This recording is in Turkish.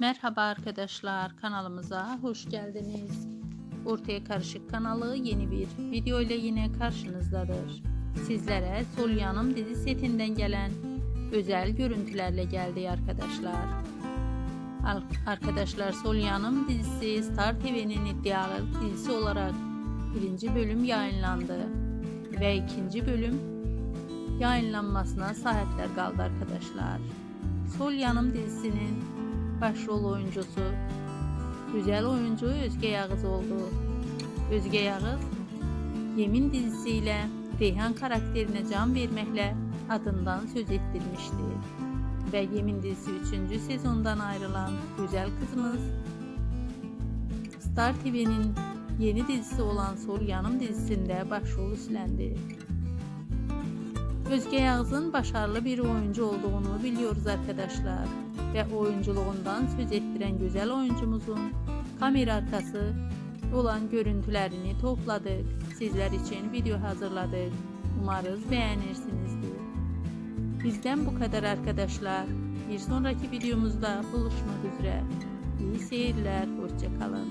Merhaba arkadaşlar kanalımıza hoş geldiniz. Ortaya Karışık kanalı yeni bir video ile yine karşınızdadır. Sizlere Sol Yanım dizi setinden gelen özel görüntülerle geldi arkadaşlar. Arkadaşlar Sol Yanım dizisi Star TV'nin iddialı dizisi olarak birinci bölüm yayınlandı ve ikinci bölüm yayınlanmasına saatler kaldı arkadaşlar. Sol Yanım dizisinin başrol oyuncusu güzel oyuncu Özge Yağız oldu. Özge Yağız Yemin dizisiyle Reyhan karakterine can vermekle adından söz ettirmişti. Ve Yemin dizisi 3. sezondan ayrılan güzel kızımız Star TV'nin yeni dizisi olan Sol Yanım dizisinde başrol üstlendi. Özge Yağız'ın başarılı bir oyuncu olduğunu biliyoruz arkadaşlar. Ve oyunculuğundan söz ettiren güzel oyuncumuzun kamera arkası olan görüntülerini topladık. Sizler için video hazırladık. Umarız beğenirsinizdir. Bizden bu kadar arkadaşlar. Bir sonraki videomuzda buluşmak üzere. İyi seyirler, hoşçakalın.